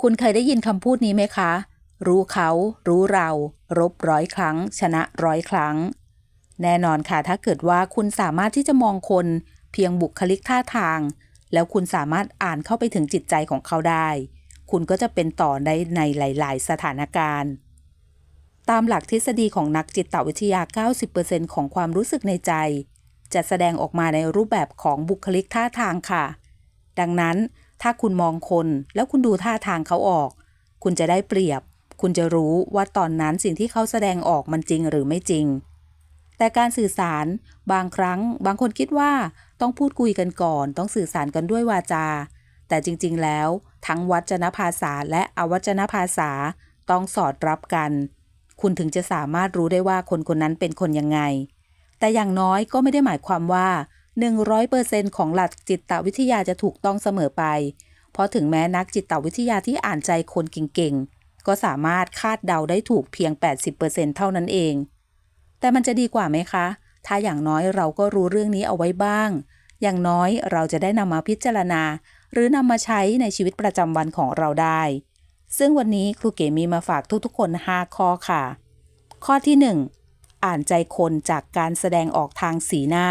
คุณเคยได้ยินคำพูดนี้ไหมคะ รู้เขา รู้เรา รบร้อยครั้ง ชนะร้อยครั้ง แน่นอนค่ะ ถ้าเกิดว่าคุณสามารถที่จะมองคน เพียงบุคลิกท่าทาง แล้วคุณสามารถอ่านเข้าไปถึงจิตใจของเขาได้ คุณก็จะเป็นต่อได้ในหลาย ๆ สถานการณ์ ตามหลักทฤษฎีของนักจิตวิทยา 90%ของความรู้สึกในใจ จะแสดงออกมาในรูปแบบของบุคลิกท่าทางค่ะ ดังนั้น ถ้าคุณมองคนแล้วคุณดูท่าทางเขาออก คุณจะได้เปรียบ คุณจะรู้ว่าตอนนั้นสิ่งที่เขาแสดงออกมันจริงหรือไม่จริง แต่การสื่อสารบางครั้ง บางคนคิดว่าต้องพูดคุยกันก่อน ต้องสื่อสารกันด้วยวาจา แต่จริงๆแล้ว ทั้งวัจนภาษาและอวัจนภาษาต้องสอดรับกัน คุณถึงจะสามารถรู้ได้ว่าคนคนนั้นเป็นคนยังไง แต่อย่างน้อยก็ไม่ได้หมายความว่า 100%ของหลักจิตวิทยาจะถูกต้องเสมอไป เพราะถึงแม้นักจิตวิทยาที่อ่านใจคนเก่งๆ ก็สามารถคาดเดาได้ถูกเพียง 80%เท่านั้นเอง แต่มันจะดีกว่าไหมคะ ถ้าอย่างน้อยเราก็รู้เรื่องนี้เอาไว้บ้าง อย่างน้อยเราจะได้นำมาพิจารณา หรือนำมาใช้ในชีวิตประจำวันของเราได้ ซึ่งวันนี้ครูเก๋มีมาฝากทุกๆ คน 5 ข้อค่ะ ข้อที่ 1 อ่านใจคนจากการแสดงออกทางสีหน้า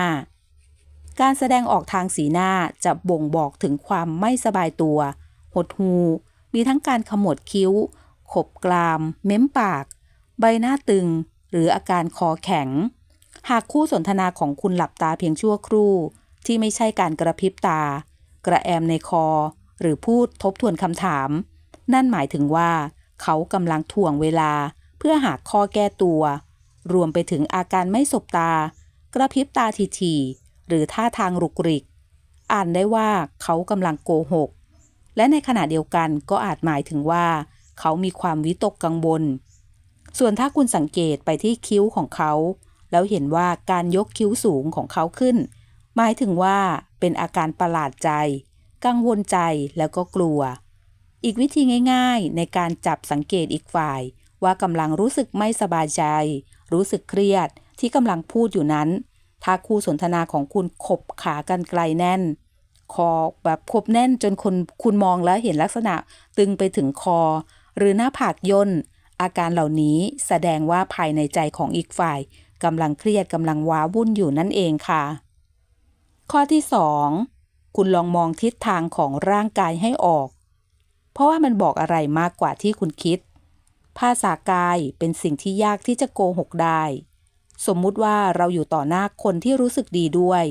การแสดงออกทางสีหน้าจะบ่งบอกถึงความไม่สบายตัว หดหู มีทั้งการขมวดคิ้ว ขบกราม เม้มปาก ใบหน้าตึง หรืออาการคอแข็ง หากคู่สนทนาของคุณหลับตาเพียงชั่วครู่ ที่ไม่ใช่การกระพริบตา กระแอมในคอ หรือพูดทบทวนคำถาม นั่นหมายถึงว่า เขากำลังถ่วงเวลาเพื่อหาข้อแก้ตัว รวมไปถึงอาการไม่สบตา กระพริบตาทีๆ หรือท่าทางรุกริก อ่านได้ว่าเขากำลังโกหก และในขณะเดียวกันก็อาจหมายถึงว่า เขามีความวิตกกังวล ส่วนถ้าคุณสังเกตไปที่คิ้วของเขา แล้วเห็นว่าการยกคิ้วสูงของเขาขึ้น หมายถึงว่าเป็นอาการประหลาดใจ กังวลใจแล้วก็กลัว อีกวิธีง่าย ๆ ในการจับสังเกตอีกฝ่าย ว่ากำลังรู้สึกไม่สบายใจ รู้สึกเครียดที่กำลังพูดอยู่นั้น ถ้าคู่สนทนาของคุณขบขากันไกลแน่น คอแบบคบแน่นจนคุณคุณมองแล้วเห็นลักษณะตึงไปถึงคอ หรือหน้าผากย่น อาการเหล่านี้แสดงว่าภายในใจของอีกฝ่ายกำลังเครียดกำลังว้าวุ่นอยู่นั่นเองค่ะ ข้อที่ 2 คุณลองมองทิศทางของร่างกายให้ออก เพราะว่ามันบอกอะไรมากกว่าที่คุณคิด ภาษากายเป็นสิ่งที่ยากที่จะโกหกได้ สมมุติว่าเราอยู่ต่อหน้าคนที่รู้สึกดีด้วย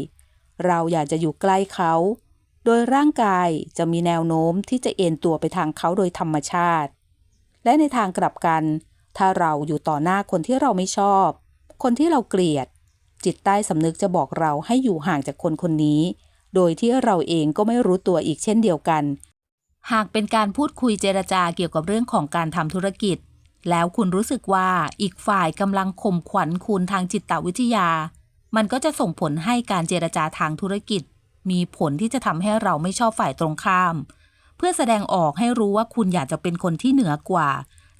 เราอยากจะอยู่ใกล้เขา โดยร่างกายจะมีแนวโน้มที่จะเอ็นตัวไปทางเขาโดยธรรมชาติ และในทางกลับกัน ถ้าเราอยู่ต่อหน้าคนที่เราไม่ชอบ คนที่เราเกลียด จิตใต้สำนึกจะบอกเราให้อยู่ห่างจากคนคนนี้ โดยที่เราเองก็ไม่รู้ตัวอีกเช่นเดียวกัน หากเป็นการพูดคุยเจรจาเกี่ยวกับเรื่องของการทำธุรกิจ แล้วคุณรู้สึกว่าอีกฝ่ายกำลังข่มขวัญคุณทางจิตวิทยา มันก็จะส่งผลให้การเจรจาทางธุรกิจ มีผลที่จะทำให้เราไม่ชอบฝ่ายตรงข้าม เพื่อแสดงออกให้รู้ว่าคุณอยากจะเป็นคนที่เหนือกว่า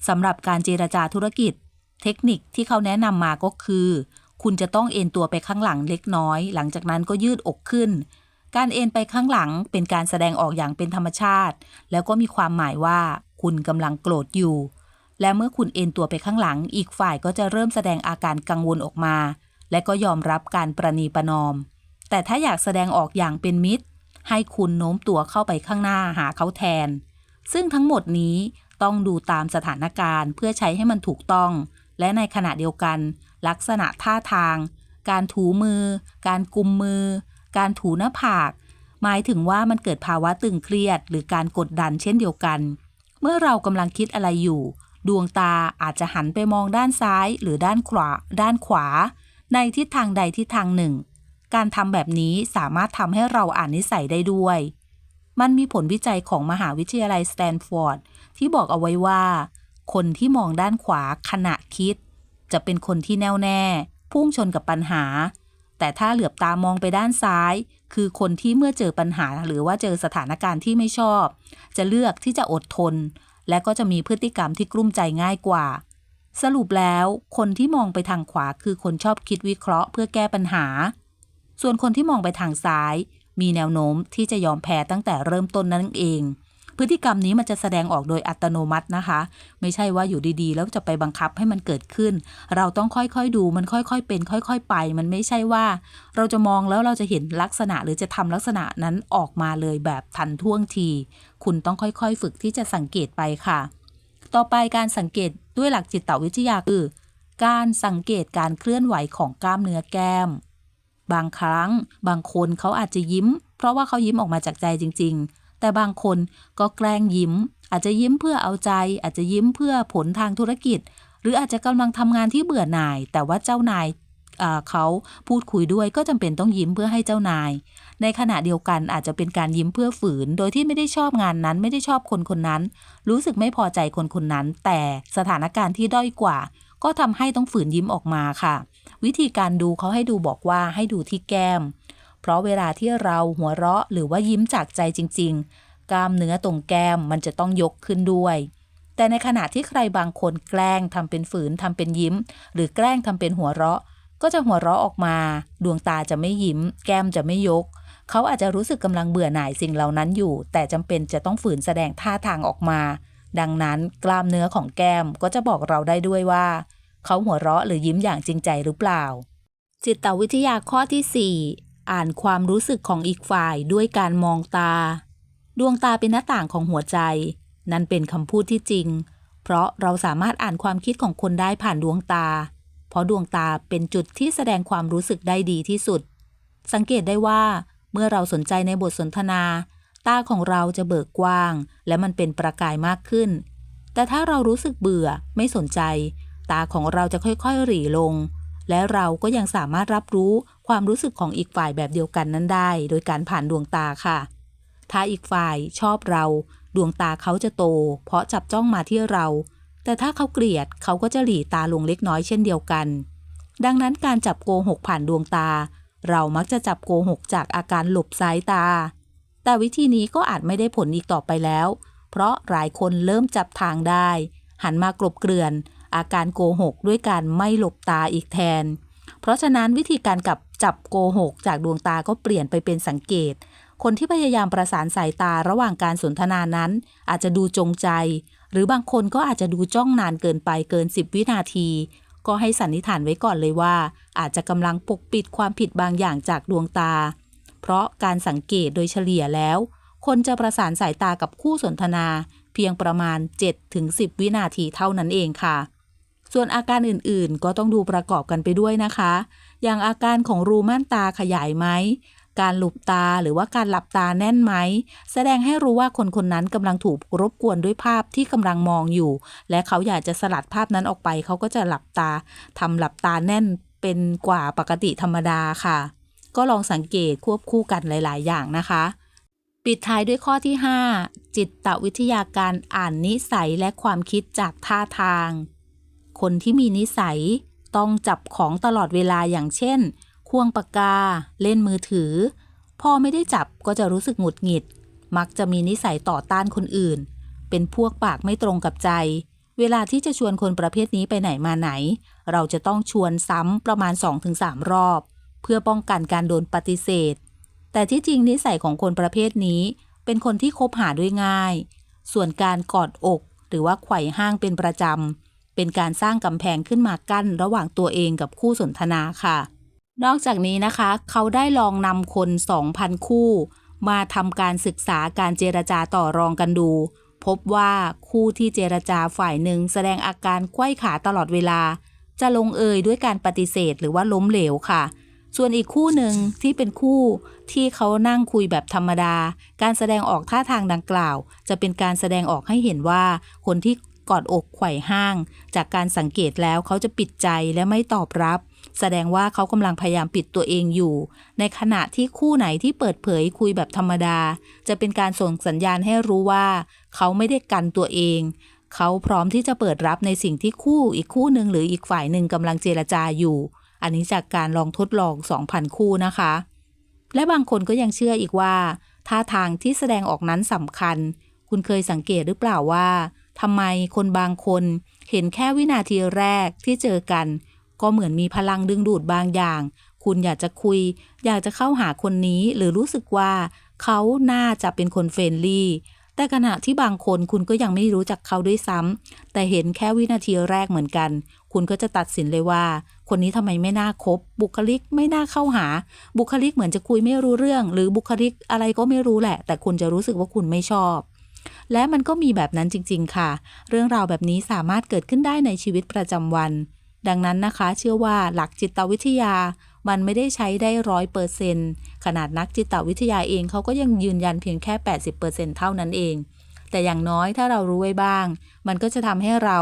สำหรับการเจรจาธุรกิจ เทคนิคที่เขาแนะนำมาก็คือ คุณจะต้องเอ็นตัวไปข้างหลังเล็กน้อย หลังจากนั้นก็ยืดอกขึ้น การเอ็นไปข้างหลังเป็นการแสดงออกอย่างเป็นธรรมชาติ แล้วก็มีความหมายว่า คุณกำลังโกรธอยู่ และเมื่อคุณเอ็นตัวไปข้างหลัง อีกฝ่ายก็จะเริ่มแสดงอาการกังวลออกมา และก็ยอมรับการประนีประนอม แต่ถ้าอยากแสดงออกอย่างเป็นมิตร ให้คุณโน้มตัวเข้าไปข้างหน้าหาเขาแทน ซึ่งทั้งหมดนี้ต้องดูตามสถานการณ์เพื่อใช้ให้มันถูกต้อง และในขณะเดียวกัน ลักษณะท่าทาง การถูมือ การกุมมือ การถูหน้าผาก หมายถึงว่ามันเกิดภาวะตึงเครียด หรือการกดดันเช่นเดียวกัน เมื่อเรากำลังคิดอะไรอยู่ ดวงตาอาจจะหันไปมองด้านซ้ายหรือด้านขวา ด้านขวา ในทิศทางใดทิศทางหนึ่ง การทำแบบนี้สามารถทำให้เราอ่านนิสัยได้ด้วย มันมีผลวิจัยของมหาวิทยาลัยสแตนฟอร์ดที่บอกเอาไว้ว่า คนที่มองด้านขวาขณะคิด จะเป็นคนที่แน่วแน่ พุ่งชนกับปัญหา แต่ถ้าเหลือบตามองไปด้านซ้าย คือคนที่เมื่อเจอปัญหาหรือว่าเจอสถานการณ์ที่ไม่ชอบ จะเลือกที่จะอดทน และก็จะมีพฤติกรรมที่กลุ้มใจง่ายกว่า สรุปแล้วคนที่มองไปทางขวาคือคนชอบคิดวิเคราะห์เพื่อแก้ปัญหา ส่วนคนที่มองไปทางซ้าย มีแนวโน้มที่จะยอมแพ้ตั้งแต่เริ่มต้นนั่นเอง พฤติกรรมนี้มันจะแสดงออกโดยอัตโนมัตินะคะ ไม่ใช่ว่าอยู่ดีๆ แล้วจะไปบังคับให้มันเกิดขึ้น เราต้องค่อยๆดูมันค่อยๆเป็น ค่อย ๆ ไป มันไม่ใช่ว่า เราจะมองแล้วเราจะเห็นลักษณะหรือจะทำลักษณะนั้นออกมาเลยแบบทันท่วงที คุณต้องค่อยๆ ฝึกที่จะสังเกตไปค่ะ ต่อไปการสังเกตด้วยหลักจิตวิทยาคือการสังเกตการเคลื่อนไหวของกล้ามเนื้อแก้ม บางครั้ง บางคนเขาอาจจะยิ้ม เพราะว่าเขายิ้มออกมาจากใจจริงๆ แต่บางคนก็แกล้งยิ้ม อาจจะยิ้มเพื่อเอาใจ อาจจะยิ้มเพื่อผลทางธุรกิจ หรืออาจจะกำลังทำงานที่เบื่อหน่าย แต่ว่าเจ้านายเขาพูดคุยด้วยก็จำเป็นต้องยิ้มเพื่อให้เจ้านาย ในขณะเดียวกันอาจจะเป็นการยิ้มเพื่อฝืน โดยที่ไม่ได้ชอบงานนั้น ไม่ได้ชอบคนคนนั้น รู้สึกไม่พอใจคนคนนั้น แต่สถานการณ์ที่ด้อยกว่า ก็ทำให้ต้องฝืนยิ้มออกมาค่ะ วิธีการดูเขาให้ดูบอกว่าให้ดูที่แก้ม เพราะเวลาที่เราหัวเราะหรือว่ายิ้มจากใจจริง ๆ กล้ามเนื้อตรงแก้มมันจะต้องยกขึ้นด้วย แต่ในขณะที่ใครบางคนแกล้งทำเป็นฝืนทำเป็นยิ้ม หรือแกล้งทำเป็นหัวเราะ ก็จะหัวเราะออกมา ดวงตาจะไม่ยิ้ม แก้มจะไม่ยก เขาอาจจะรู้สึกกำลังเบื่อหน่ายสิ่งเหล่านั้นอยู่ แต่จำเป็นจะต้องฝืนแสดงท่าทางออกมา ดังนั้นกล้ามเนื้อของแก้มก็จะบอกเราได้ด้วยว่า เขาหัวเราะหรือยิ้มอย่างจริงใจหรือเปล่า จิตวิทยาข้อที่ 4 อ่านความรู้สึกของอีกฝ่ายด้วยการมองตา ดวงตาเป็นหน้าต่างของหัวใจ นั่นเป็นคำพูดที่จริง เพราะเราสามารถอ่านความคิดของคนได้ผ่านดวงตา เพราะดวงตาเป็นจุดที่แสดงความรู้สึกได้ดีที่สุด สังเกตได้ว่า เมื่อเราสนใจในบทสนทนา ตาของเราจะเบิกกว้าง และมันเป็นประกายมากขึ้น แต่ถ้าเรารู้สึกเบื่อไม่สนใจ ตาของเราจะค่อยๆหรี่ลง และเราก็ยังสามารถรับรู้ความรู้สึกของอีกฝ่ายแบบเดียวกันนั้นได้ โดยการผ่านดวงตาค่ะ ถ้าอีกฝ่ายชอบเรา ดวงตาเขาจะโต เพราะจับจ้องมาที่เรา แต่ถ้าเขาเกลียดเขาก็จะหลีตาลงเล็กน้อยเช่นเดียวกัน ดังนั้นการจับโกหกผ่านดวงตา เรามักจะจับโกหกจากอาการหลบสายตา แต่วิธีนี้ก็อาจไม่ได้ผลอีกต่อไปแล้ว เพราะหลายคนเริ่มจับทางได้ หันมากลบเกลื่อน อาการโกหกด้วยการไม่หลบตาอีกแทน เพราะฉะนั้นวิธีการกับจับโกหกจากดวงตาก็เปลี่ยนไปเป็นสังเกต คนที่พยายามประสานสายตาระหว่างการสนทนานั้น อาจจะดูจงใจ หรือบางคนก็อาจจะดูจ้องนานเกินไปเกิน 10 วินาที ก็ให้สันนิษฐานไว้ก่อนเลยว่า อาจจะกำลังปกปิดความผิดบางอย่างจากดวงตา เพราะการสังเกตโดยเฉลี่ยแล้ว คนจะประสานสายตากับคู่สนทนา เพียงประมาณ 7-10 วินาทีเท่านั้นเองค่ะ ส่วนอาการอื่นๆ ก็ต้องดูประกอบกันไปด้วยนะคะ อย่างอาการของรูม่านตาขยายไหม การหลุบตาหรือว่าการหลับตาแน่นไหม แสดงให้รู้ว่าคนคนนั้นกำลังถูกรบกวนด้วยภาพที่กำลังมองอยู่ และเขาอยากจะสลัดภาพนั้นออกไป เขาก็จะหลับตาทำหลับตาแน่นเป็นกว่าปกติธรรมดาค่ะ ก็ลองสังเกตควบคู่กันหลาย ๆ อย่างนะคะ ปิดท้ายด้วยข้อที่ 5 จิตวิทยาการอ่านนิสัยและความคิดจากท่าทาง คนที่มีนิสัย ต้องจับของตลอดเวลาอย่างเช่น ควงปากกา เล่นมือถือพอไม่ได้จับก็จะรู้สึกหงุดหงิด มักจะมีนิสัยต่อต้านคนอื่น เป็นพวกปากไม่ตรงกับใจ เวลาที่จะชวนคนประเภทนี้ไปไหนมาไหน เราจะต้องชวนซ้ำประมาณ 2-3 รอบ เพื่อป้องกันการโดนปฏิเสธ แต่ที่จริงนิสัยของคนประเภทนี้ เป็นคนที่คบหาด้วยง่าย ส่วนการกอดอกหรือว่าไขว่ห้างเป็นประจำ เป็นการสร้างกำแพงขึ้นมากั้นระหว่างตัวเองกับคู่สนทนาค่ะ นอกจากนี้นะคะ เขาได้ลองนำคน 2,000 คู่ มาทำการศึกษาการเจรจาต่อรองกันดู พบว่าคู่ที่เจรจาฝ่ายหนึ่งแสดงอาการไขว้ขาตลอดเวลา จะลงเอยด้วยการปฏิเสธหรือว่าล้มเหลวค่ะส่วนอีกคู่หนึ่งที่เป็นคู่ที่เขานั่งคุยแบบธรรมดา การแสดงออกท่าทางดังกล่าว จะเป็นการแสดงออกให้เห็นว่า คนที่ กอดอกไขว่ห้าง จากการสังเกตแล้วเขาจะปิดใจและไม่ตอบรับ แสดงว่าเขากำลังพยายามปิดตัวเองอยู่ ในขณะที่คู่ไหนที่เปิดเผยคุยแบบธรรมดา จะเป็นการส่งสัญญาณให้รู้ว่า เขาไม่ได้กันตัวเอง เขาพร้อมที่จะเปิดรับในสิ่งที่คู่อีกคู่หนึ่งหรืออีกฝ่ายหนึ่งกำลังเจรจาอยู่ อันนี้จากการลองทดลอง 2,000 คู่นะคะ และบางคนก็ยังเชื่ออีกว่าท่าทางที่แสดงออกนั้นสำคัญ คุณเคยสังเกตหรือเปล่าว่า ทำไมคนบางคนเห็นแค่วินาทีแรกที่เจอกัน ก็เหมือนมีพลังดึงดูดบางอย่าง คุณอยากจะคุย อยากจะเข้าหาคนนี้หรือรู้สึกว่าเขาน่าจะเป็นคนเฟรนลี่ แต่ขณะที่บางคนคุณก็ยังไม่รู้จักเขาด้วยซ้ำแต่เห็นแค่วินาทีแรกเหมือนกัน คุณก็จะตัดสินเลยว่า คนนี้ทำไมไม่น่าคบ บุคลิกไม่น่าเข้าหา บุคลิกเหมือนจะคุยไม่รู้เรื่อง หรือบุคลิกอะไรก็ไม่รู้แหละ แต่คุณจะรู้สึกว่าคุณไม่ชอบ และมันก็มีแบบนั้นจริง ๆ ค่ะ เรื่องราวแบบนี้สามารถเกิดขึ้นได้ในชีวิตประจำวัน ดังนั้นนะคะ เชื่อว่าหลักจิตวิทยา มันไม่ได้ใช้ได้ร้อยเปอร์เซนขนาดนักจิตวิทยาเองเขาก็ยังยืนยันเพียงแค่ 80%เท่านั้นเอง แต่อย่างน้อยถ้าเรารู้ไว้บ้าง มันก็จะทำให้เรา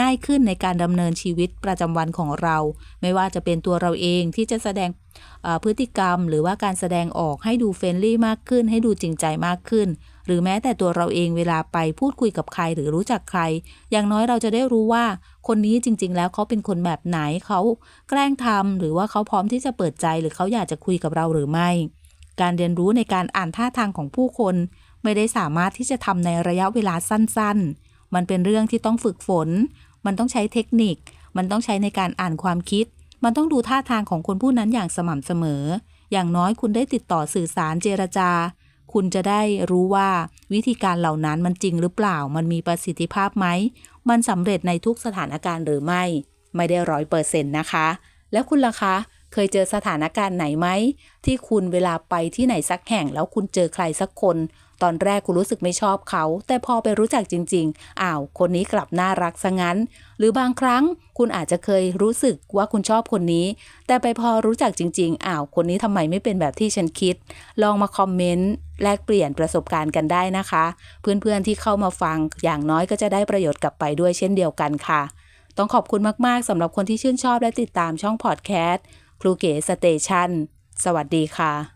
ง่ายขึ้นในการดำเนินชีวิตประจำวันของเรา ไม่ว่าจะเป็นตัวเราเองที่จะแสดงพฤติกรรม หรือว่าการแสดงออกให้ดูเฟรนลี่มากขึ้น ให้ดูจริงใจมากขึ้น หรือแม้แต่ตัวเราเองเวลาไปพูดคุยกับใครหรือรู้จักใคร อย่างน้อยเราจะได้รู้ว่า คนนี้จริง ๆ แล้วเขาเป็นคนแบบไหนเขาแกล้งทำหรือว่าเขาพร้อมที่จะเปิดใจ หรือเขาอยากจะคุยกับเราหรือไม่ การเรียนรู้ในการอ่านท่าทางของผู้คน ไม่ได้สามารถที่จะทำในระยะเวลาสั้น ๆ มันเป็นเรื่องที่ต้องฝึกฝน มันต้องใช้เทคนิค มันต้องใช้ในการอ่านความคิด มันต้องดูท่าทางของคนผู้นั้นอย่างสม่ำเสมอ อย่างน้อยคุณได้ติดต่อสื่อสารเจรจา คุณจะได้รู้ว่าวิธีการเหล่านั้นมันจริงหรือเปล่า มันมีประสิทธิภาพไหม มันสำเร็จในทุกสถานการณ์หรือไม่ ไม่ได้ร้อยเปอร์เซ็นต์นะคะ แล้วคุณล่ะคะเคยเจอสถานการณ์ไหนไหม ที่คุณเวลาไปที่ไหนสักแห่งแล้วคุณเจอใครสักคน ตอนแรกคุณรู้สึกไม่ชอบเขา แต่พอไปรู้จักจริง ๆ อ้าว คนนี้กลับน่ารักซะงั้น หรือบางครั้งคุณอาจจะเคยรู้สึกว่าคุณชอบคนนี้ แต่ไปพอรู้จักจริง ๆ อ้าว คนนี้ทำไมไม่เป็นแบบที่ฉันคิด ลองมาคอมเมนต์แลกเปลี่ยนประสบการณ์กันได้นะคะ เพื่อนๆที่เข้ามาฟังอย่างน้อยก็จะได้ประโยชน์กลับไปด้วยเช่นเดียวกันค่ะ ต้องขอบคุณมากๆสำหรับคนที่ชื่นชอบและติดตามช่องพอดแคสต์ครูเก๋สเตชันสวัสดีค่ะ